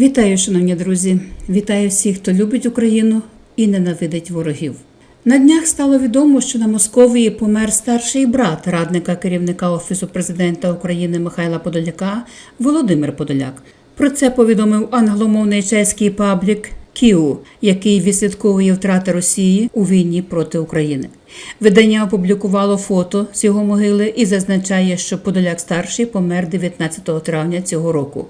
Вітаю, шановні друзі! Вітаю всіх, хто любить Україну і ненавидить ворогів. На днях стало відомо, що на Московії помер старший брат радника керівника Офісу президента України Михайла Подоляка Володимир Подоляк. Про це повідомив англомовний чеський паблік Кіу, який відслідковує втрати Росії у війні проти України. Видання опублікувало фото з його могили і зазначає, що Подоляк старший помер 19 травня цього року.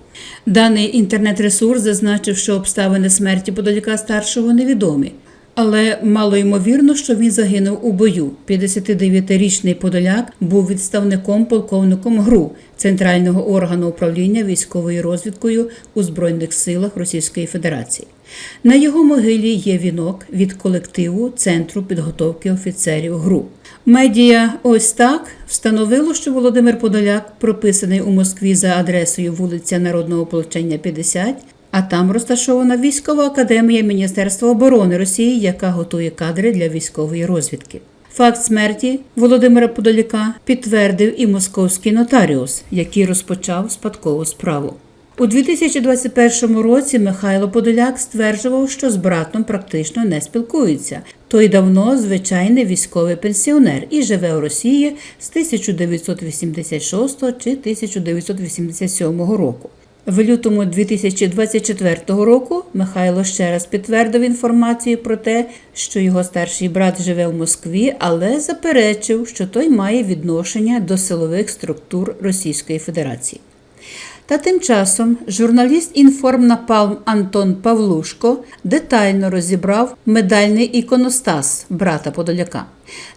Даний інтернет-ресурс зазначив, що обставини смерті Подоляка старшого невідомі. Але мало ймовірно, що він загинув у бою. 59-річний Подоляк був відставником полковником ГРУ центрального органу управління військовою розвідкою у Збройних силах Російської Федерації. На його могилі є вінок від колективу Центру підготовки офіцерів ГРУ. Медіа ось так встановило, що Володимир Подоляк прописаний у Москві за адресою вулиця Народного Ополчення 50, а там розташована військова академія Міністерства оборони Росії, яка готує кадри для військової розвідки. Факт смерті Володимира Подоляка підтвердив і московський нотаріус, який розпочав спадкову справу. У 2021 році Михайло Подоляк стверджував, що з братом практично не спілкується. Той давно звичайний військовий пенсіонер і живе у Росії з 1986 чи 1987 року. В лютому 2024 року Михайло ще раз підтвердив інформацію про те, що його старший брат живе в Москві, але заперечив, що той має відношення до силових структур Російської Федерації. Та тим часом журналіст інформнапалм Антон Павлушко детально розібрав медальний іконостас брата Подоляка.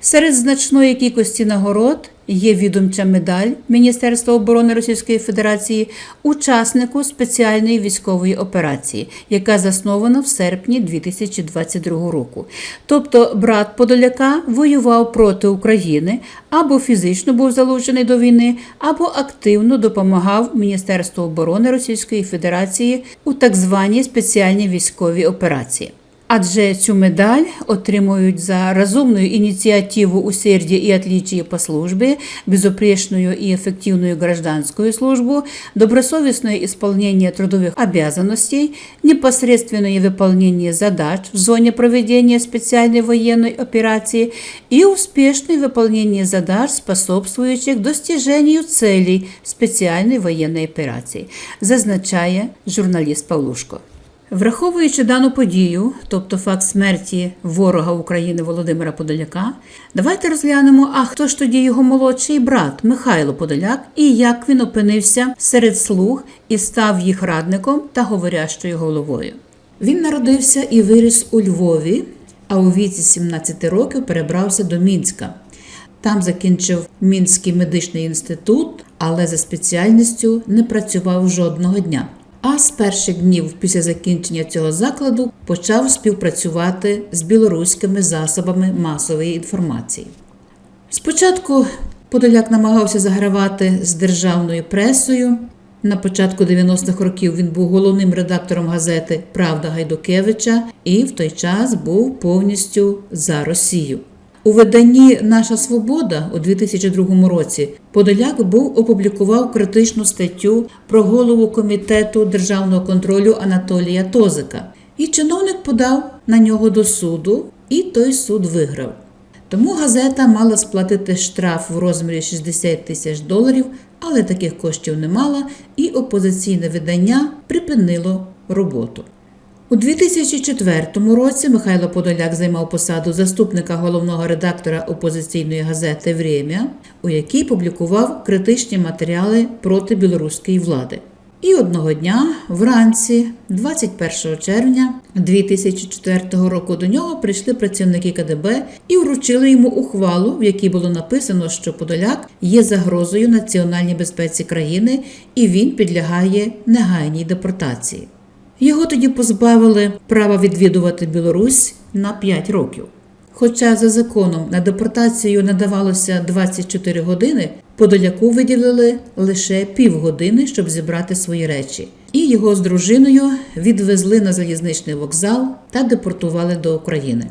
Серед значної кількості нагород є відомча медаль Міністерства оборони Російської Федерації учаснику спеціальної військової операції, яка заснована в серпні 2022 року. Тобто брат Подоляка воював проти України або фізично був залучений до війни, або активно допомагав Міністерству оборони Російської Федерації у так званій спеціальній військовій операції. адже цю медаль отримують за розумну ініціативу у серді і отлічії по службі, безупречную і ефективну гражданську службу, добросовісне исполнение трудових обязанностей, непосредственное выполнение задач в зоні проведення спеціальної воєнної операції і успішне выполнение задач, способствуючих достиженню целей спеціальної воєнної операції, зазначає журналіст Павлушко. Враховуючи дану подію, тобто факт смерті ворога України Володимира Подоляка, давайте розглянемо, а хто ж тоді його молодший брат Михайло Подоляк і як він опинився серед слуг і став їх радником та говорящою головою. Він народився і виріс у Львові, а у віці 17 років перебрався до Мінська. Там закінчив Мінський медичний інститут, але за спеціальністю не працював жодного дня. А з перших днів після закінчення цього закладу почав співпрацювати з білоруськими засобами масової інформації. Спочатку Подоляк намагався загравати з державною пресою. На початку 90-х років він був головним редактором газети Правда Гайдукевича і в той час був повністю за Росію. У виданні Наша Свобода у 2002 році Подоляк був опублікував критичну статтю про голову комітету державного контролю Анатолія Тозика. І чиновник подав на нього до суду, і той суд виграв. Тому газета мала сплатити штраф в розмірі 60 тисяч доларів, але таких коштів не мала, і опозиційне видання припинило роботу. У 2004 році Михайло Подоляк займав посаду заступника головного редактора опозиційної газети Врем'я, у якій публікував критичні матеріали проти білоруської влади. І одного дня, вранці, 21 червня 2004 року, до нього прийшли працівники КДБ і вручили йому ухвалу, в якій було написано, що Подоляк є загрозою національній безпеці країни і він підлягає негайній депортації. Його тоді позбавили права відвідувати Білорусь на 5 років. Хоча за законом на депортацію надавалося 24 години, Подоляку виділили лише півгодини, щоб зібрати свої речі, і його з дружиною відвезли на залізничний вокзал та депортували до України.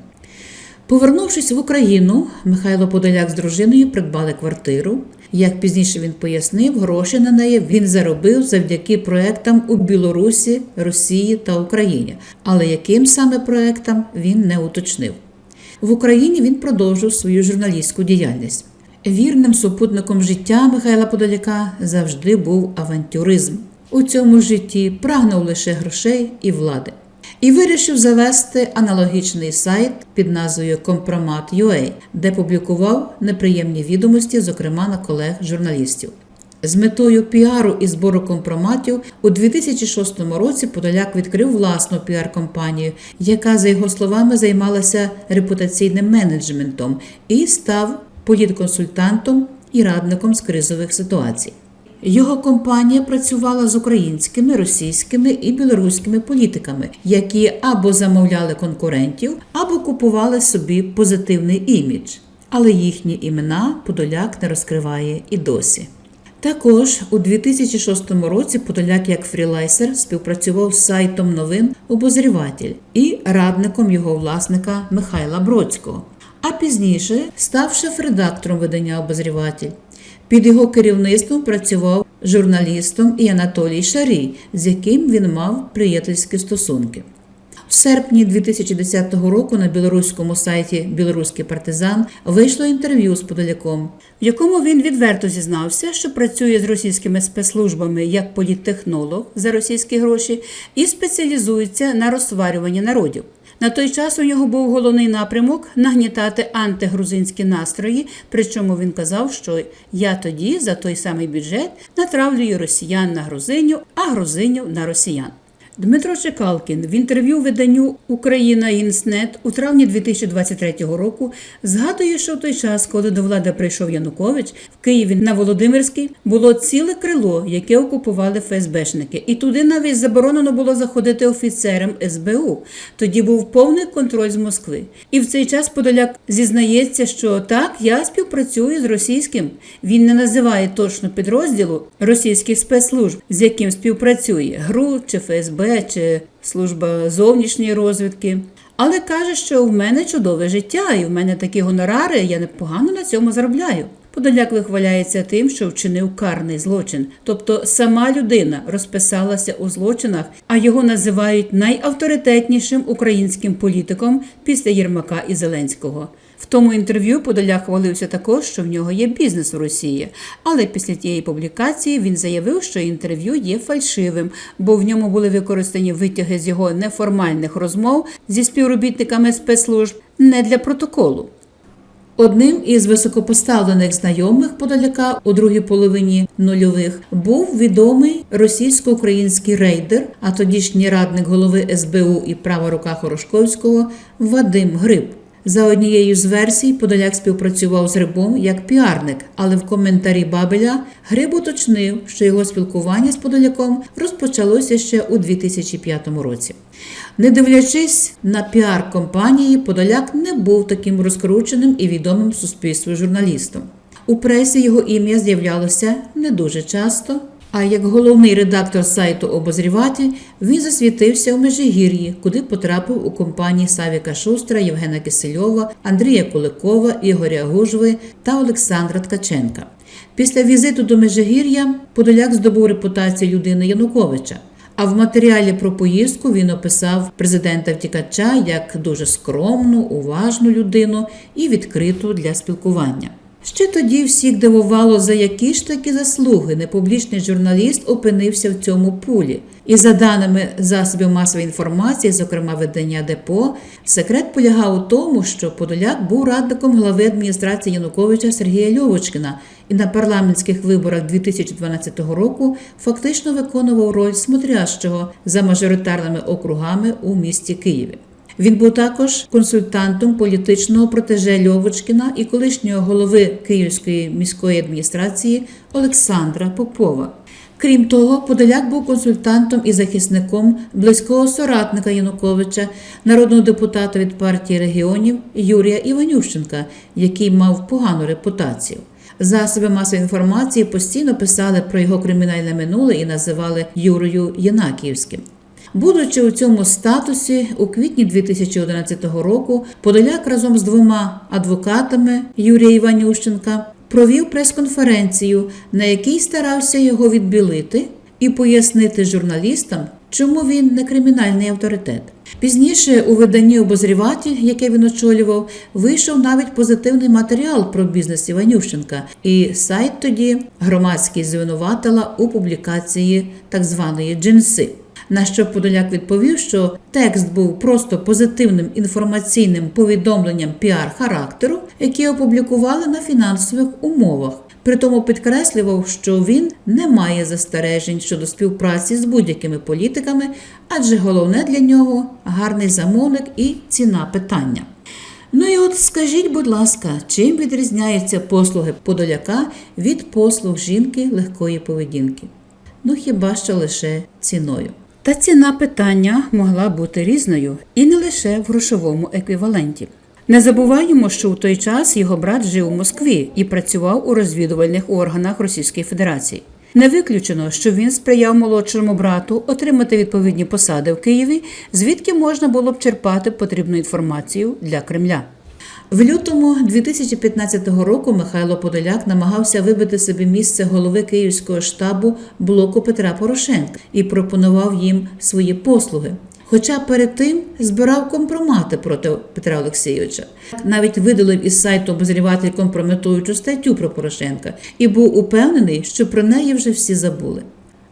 Повернувшись в Україну, Михайло Подоляк з дружиною придбали квартиру. Як пізніше він пояснив, гроші на неї він заробив завдяки проектам у Білорусі, Росії та Україні. Але яким саме проектам він не уточнив. В Україні він продовжив свою журналістську діяльність. Вірним супутником життя Михайла Подоляка завжди був авантюризм. У цьому житті прагнув лише грошей і влади. І вирішив завести аналогічний сайт під назвою Компромат.ua, де публікував неприємні відомості, зокрема на колег журналістів. З метою піару і збору компроматів у 2006 році Подоляк відкрив власну піар-компанію, яка, за його словами, займалася репутаційним менеджментом і став політконсультантом і радником з кризових ситуацій. Його компанія працювала з українськими, російськими і білоруськими політиками, які або замовляли конкурентів, або купували собі позитивний імідж. Але їхні імена Подоляк не розкриває і досі. Також у 2006 році Подоляк як фрілайсер співпрацював з сайтом новин Обозріватель і радником його власника Михайла Бродського. А пізніше став шеф-редактором видання Обозріватель. Під його керівництвом працював журналістом і Анатолій Шарій, з яким він мав приятельські стосунки. В серпні 2010 року на білоруському сайті Білоруський партизан вийшло інтерв'ю з Подоляком, в якому він відверто зізнався, що працює з російськими спецслужбами як політтехнолог за російські гроші і спеціалізується на розсварюванні народів. На той час у нього був головний напрямок нагнітати антигрузинські настрої. Причому він казав, що я тоді за той самий бюджет натравлюю росіян на грузинів, а грузинів на росіян. Дмитро Чекалкін в інтерв'ю виданню Україна Інснет у травні 2023 року згадує, що в той час, коли до влади прийшов Янукович, в Києві на Володимирській було ціле крило, яке окупували ФСБшники, і туди навіть заборонено було заходити офіцерам СБУ. Тоді був повний контроль з Москви. І в цей час Подоляк зізнається, що так, я співпрацюю з російським. Він не називає точно підрозділу російських спецслужб, з яким співпрацює ГРУ чи ФСБ чи служба зовнішньої розвідки. Але каже, що в мене чудове життя, і в мене такі гонорари, я непогано на цьому заробляю. Подоляк вихваляється тим, що вчинив карний злочин, тобто сама людина розписалася у злочинах, а його називають найавторитетнішим українським політиком після Єрмака і Зеленського. В тому інтерв'ю Подоляк хвалився також, що в нього є бізнес у Росії. Але після тієї публікації він заявив, що інтерв'ю є фальшивим, бо в ньому були використані витяги з його неформальних розмов зі співробітниками спецслужб не для протоколу. Одним із високопоставлених знайомих Подоляка у другій половині нульових був відомий російсько-український рейдер, а тодішній радник голови СБУ і права рука Хорошковського Вадим Гриб. За однією з версій, Подоляк співпрацював з Грибом як піарник, але в коментарі Бабеля Гриб уточнив, що його спілкування з Подоляком розпочалося ще у 2005 році. Не дивлячись на піар компанії, Подоляк не був таким розкрученим і відомим суспільству журналістом. У пресі його ім'я з'являлося не дуже часто. А як головний редактор сайту Обозріватель він засвітився у Межигір'ї, куди потрапив у компанії Савіка Шустра, Євгена Кисельова, Андрія Куликова, Ігоря Гужви та Олександра Ткаченка. Після візиту до Межигір'я Подоляк здобув репутацію людини Януковича. А в матеріалі про поїздку він описав президента втікача як дуже скромну, уважну людину і відкриту для спілкування. Ще тоді всіх дивувало, за які ж такі заслуги непублічний журналіст опинився в цьому пулі. І за даними засобів масової інформації, зокрема видання Депо, секрет полягав у тому, що Подоляк був радником глави адміністрації Януковича Сергія Льовочкина і на парламентських виборах 2012 року фактично виконував роль смотрящого за мажоритарними округами у місті Києві. Він був також консультантом політичного протеже Льовочкіна і колишнього голови Київської міської адміністрації Олександра Попова. Крім того, Подоляк був консультантом і захисником близького соратника Януковича, народного депутата від партії регіонів Юрія Іванющенка, який мав погану репутацію. Засоби масової інформації постійно писали про його кримінальне минуле і називали Юрою Єнакіївським. Будучи у цьому статусі, у квітні 2011 року Подоляк разом з двома адвокатами Юрія Іванющенка провів прес-конференцію, на якій старався його відбілити і пояснити журналістам, чому він не кримінальний авторитет. Пізніше у виданні обозріватель, яке він очолював, вийшов навіть позитивний матеріал про бізнес Іванющенка, і сайт тоді громадськість звинуватила у публікації так званої джинси. На що Подоляк відповів, що текст був просто позитивним інформаційним повідомленням піар-характеру, які опублікували на фінансових умовах. Притому підкреслював, що він не має застережень щодо співпраці з будь-якими політиками, адже головне для нього гарний замовник і ціна питання. Ну і от скажіть, будь ласка, чим відрізняються послуги Подоляка від послуг жінки легкої поведінки? Ну хіба що лише ціною. Та ціна питання могла бути різною і не лише в грошовому еквіваленті. Не забуваємо, що у той час його брат жив у Москві і працював у розвідувальних органах Російської Федерації. Не виключено, що він сприяв молодшому брату отримати відповідні посади в Києві, звідки можна було б черпати потрібну інформацію для Кремля. В лютому 2015 року Михайло Подоляк намагався вибити собі місце голови Київського штабу блоку Петра Порошенка і пропонував їм свої послуги. Хоча перед тим збирав компромати проти Петра Олексійовича, навіть видалив із сайту обозріватель компрометуючу статтю про Порошенка і був упевнений, що про неї вже всі забули.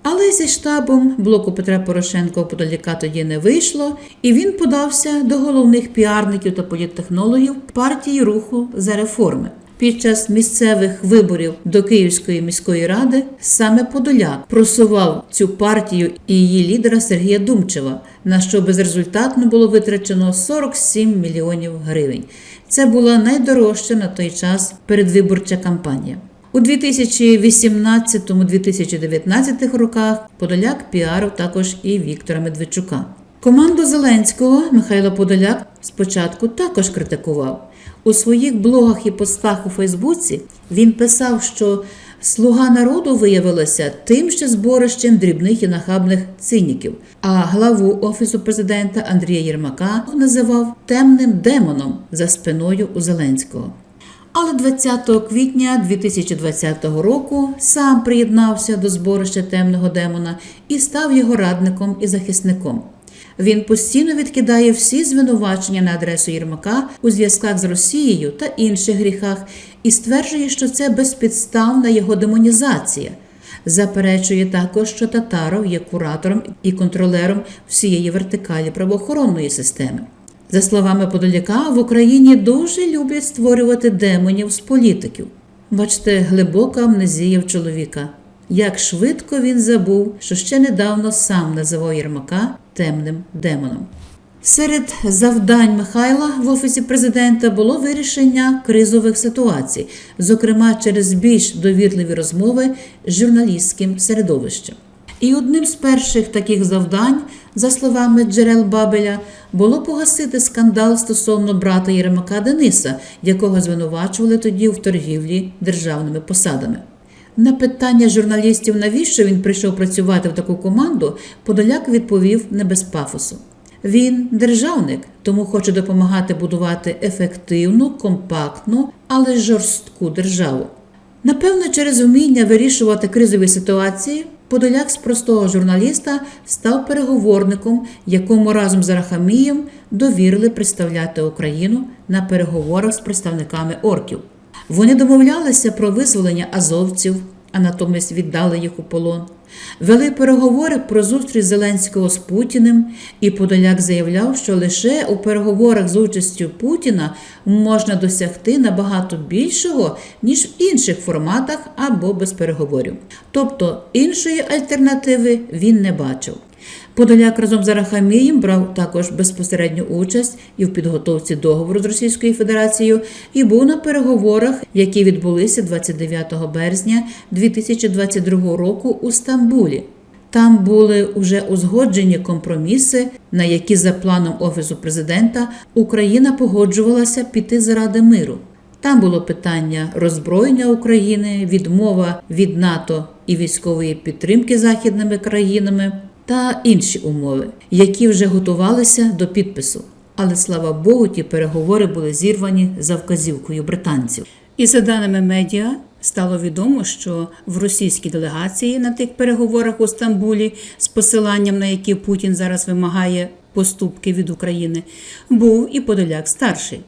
Але зі штабом блоку Петра Порошенка у Подоляка тоді не вийшло, і він подався до головних піарників та політтехнологів партії руху за реформи. Під час місцевих виборів до Київської міської ради саме Подоляк просував цю партію і її лідера Сергія Думчева, на що безрезультатно було витрачено 47 мільйонів гривень. Це була найдорожча на той час передвиборча кампанія. У 2018-2019 роках Подоляк піарив також і Віктора Медведчука. Команду Зеленського Михайло Подоляк спочатку також критикував. У своїх блогах і постах у Фейсбуці він писав, що слуга народу виявилася тим ще зборищем дрібних і нахабних циніків, а главу офісу президента Андрія Єрмака називав темним демоном за спиною у Зеленського. Але 20 квітня 2020 року сам приєднався до зборища темного демона і став його радником і захисником. Він постійно відкидає всі звинувачення на адресу Єрмака у зв'язках з Росією та інших гріхах і стверджує, що це безпідставна його демонізація. Заперечує також, що Татаров є куратором і контролером всієї вертикалі правоохоронної системи. За словами Подоляка, в Україні дуже люблять створювати демонів з політиків. Бачите, глибока амнезія в чоловіка. Як швидко він забув, що ще недавно сам називав Єрмака темним демоном. Серед завдань Михайла в офісі президента було вирішення кризових ситуацій, зокрема через більш довірливі розмови з журналістським середовищем. І одним з перших таких завдань, за словами джерел Бабеля, було погасити скандал стосовно брата Єремака Дениса, якого звинувачували тоді в торгівлі державними посадами. На питання журналістів, навіщо він прийшов працювати в таку команду, Подоляк відповів не без пафосу. Він державник, тому хоче допомагати будувати ефективну, компактну, але жорстку державу. Напевно, через вміння вирішувати кризові ситуації Подоляк з простого журналіста став переговорником, якому разом з Рахамієм довірили представляти Україну на переговорах з представниками орків. Вони домовлялися про визволення азовців, а натомість віддали їх у полон. Вели переговори про зустріч Зеленського з Путіним, і Подоляк заявляв, що лише у переговорах з участю Путіна можна досягти набагато більшого, ніж в інших форматах або без переговорів. Тобто іншої альтернативи він не бачив. Подоляк разом з Арахамієм брав також безпосередню участь і в підготовці договору з Російською Федерацією, і був на переговорах, які відбулися 29 березня 2022 року у Стамбулі. Там були вже узгоджені компроміси, на які за планом офісу президента Україна погоджувалася піти заради миру. Там було питання роззброєння України, відмова від НАТО і військової підтримки західними країнами. Та інші умови, які вже готувалися до підпису. Але слава Богу, ті переговори були зірвані за вказівкою британців. І за даними медіа, стало відомо, що в російській делегації на тих переговорах у Стамбулі, з посиланням на які Путін зараз вимагає поступки від України, був і Подоляк старший,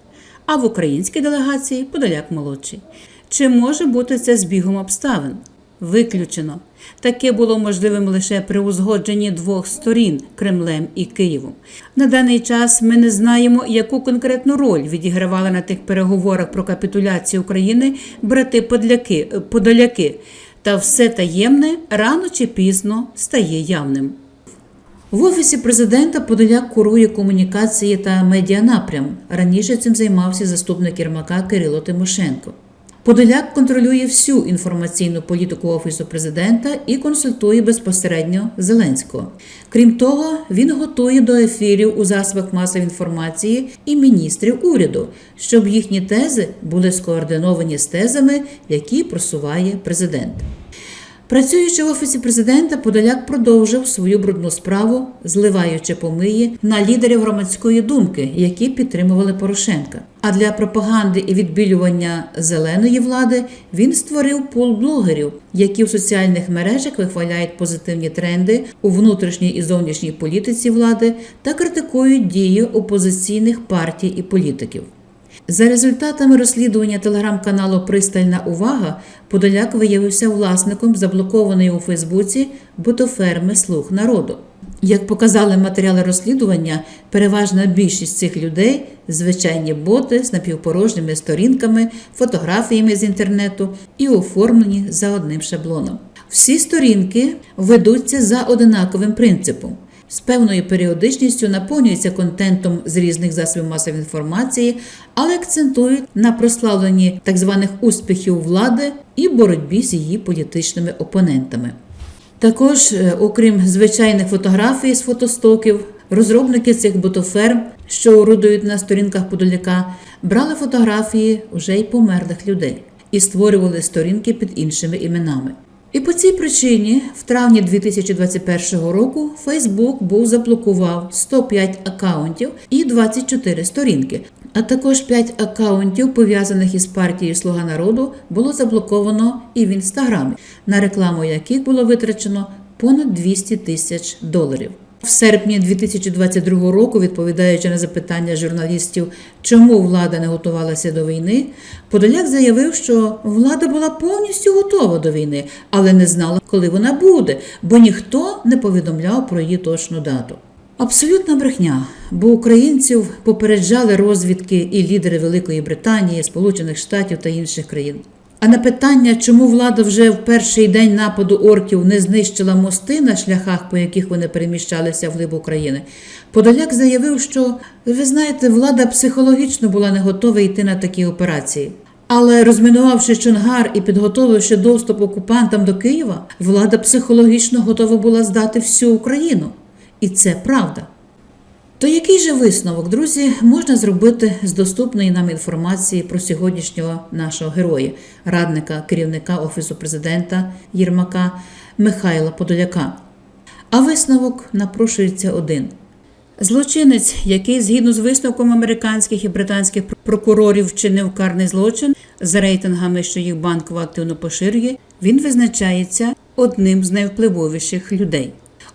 а в українській делегації Подоляк молодший. Чи може бути це збігом обставин? Виключено. Таке було можливим лише при узгодженні двох сторін Кремлем і Києвом. На даний час ми не знаємо, яку конкретну роль відігравали на тих переговорах про капітуляцію України брати подоляки. Та все таємне рано чи пізно стає явним. В офісі президента Подоляк курує комунікації та медіанапрям. Раніше цим займався заступник Єрмака Кирило Тимошенко. Подоляк контролює всю інформаційну політику офісу президента і консультує безпосередньо Зеленського. Крім того, він готує до ефірів у засобах масової інформації і міністрів уряду, щоб їхні тези були скоординовані з тезами, які просуває президент. Працюючи в офісі президента, Подоляк продовжив свою брудну справу, зливаючи помиї на лідерів громадської думки, які підтримували Порошенка. А для пропаганди і відбілювання зеленої влади він створив пул блогерів, які в соціальних мережах вихваляють позитивні тренди у внутрішній і зовнішній політиці влади та критикують дії опозиційних партій і політиків. За результатами розслідування телеграм-каналу Пристальна увага Подоляк виявився власником заблокованої у Фейсбуці ботоферми Слуг народу. Як показали матеріали розслідування, переважна більшість цих людей звичайні боти з напівпорожніми сторінками, фотографіями з інтернету і оформлені за одним шаблоном. Всі сторінки ведуться за одинаковим принципом з певною періодичністю наповнюються контентом з різних засобів масової інформації, але акцентують на прославленні так званих успіхів влади і боротьбі з її політичними опонентами. Також, е, окрім звичайних фотографій з фотостоків, розробники цих ботоферм, що орудують на сторінках Подоляка, брали фотографії вже й померлих людей і створювали сторінки під іншими іменами. І по цій причині в травні 2021 року Facebook був заблокував 105 акаунтів і 24 сторінки. А також 5 акаунтів, пов'язаних із партією Слуга народу, було заблоковано і в інстаграмі, на рекламу яких було витрачено понад 200 тисяч доларів. В серпні 2022 року, відповідаючи на запитання журналістів, чому влада не готувалася до війни, Подоляк заявив, що влада була повністю готова до війни, але не знала, коли вона буде, бо ніхто не повідомляв про її точну дату. Абсолютна брехня, бо українців попереджали розвідки і лідери Великої Британії, Сполучених Штатів та інших країн. А на питання, чому влада вже в перший день нападу орків не знищила мости на шляхах, по яких вони переміщалися вглиб України, Подоляк заявив, що ви знаєте, влада психологічно була не готова йти на такі операції. Але розмінувавши Чонгар і підготовивши доступ окупантам до Києва, влада психологічно готова була здати всю Україну. І це правда. То який же висновок, друзі, можна зробити з доступної нам інформації про сьогоднішнього нашого героя, радника керівника Офісу президента Єрмака Михайла Подоляка? А висновок напрошується один. Злочинець, який згідно з висновком американських і британських прокурорів вчинив карний злочин за рейтингами, що їх банково активно поширює, він визначається одним з найвпливовіших людей.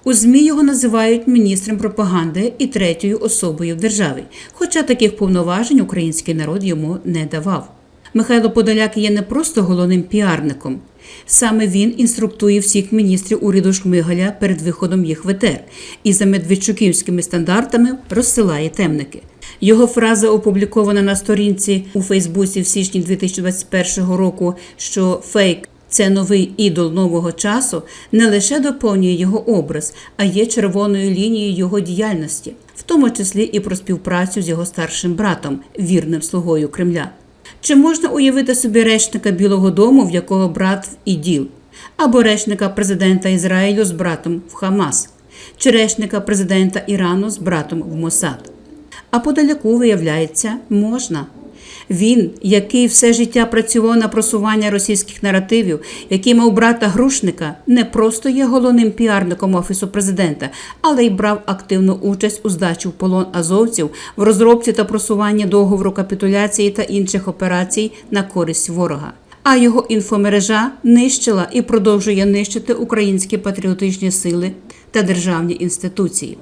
У ЗМІ його називають міністром пропаганди і третьою особою в державі, хоча таких повноважень український народ йому не давав. Михайло Подоляк є не просто головним піарником. Саме він інструктує всіх міністрів уряду Шмигаля перед виходом їх в етер і за медведчуківськими стандартами розсилає темники. Його фраза опублікована на сторінці у Фейсбуці в січні 2021 року, що фейк це новий ідол нового часу, не лише доповнює його образ, а є червоною лінією його діяльності, в тому числі і про співпрацю з його старшим братом, вірним слугою Кремля. Чи можна уявити собі речника Білого Дому, в якого брат в іділ, або речника президента Ізраїлю з братом в Хамас, чи речника президента Ірану з братом в Мосад? А подаляку, виявляється, можна. Він, який все життя працював на просування російських наративів, який мав брата Грушника, не просто є головним піарником офісу президента, але й брав активну участь у здачі в полон азовців в розробці та просуванні договору капітуляції та інших операцій на користь ворога. А його інфомережа нищила і продовжує нищити українські патріотичні сили та державні інституції.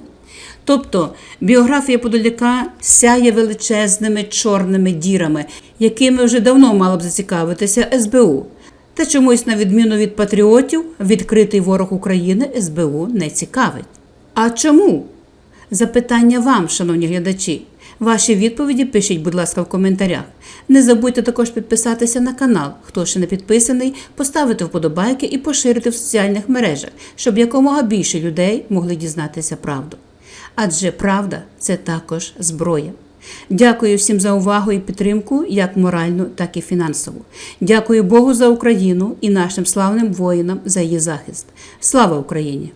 Тобто біографія Подоляка сяє величезними чорними дірами, якими вже давно мало б зацікавитися СБУ. Та чомусь, на відміну від патріотів, відкритий ворог України СБУ не цікавить. А чому? Запитання вам, шановні глядачі. Ваші відповіді пишіть, будь ласка, в коментарях. Не забудьте також підписатися на канал, хто ще не підписаний, поставити вподобайки і поширити в соціальних мережах, щоб якомога більше людей могли дізнатися правду. Адже правда це також зброя. Дякую всім за увагу і підтримку, як моральну, так і фінансову. Дякую Богу за Україну і нашим славним воїнам за її захист. Слава Україні!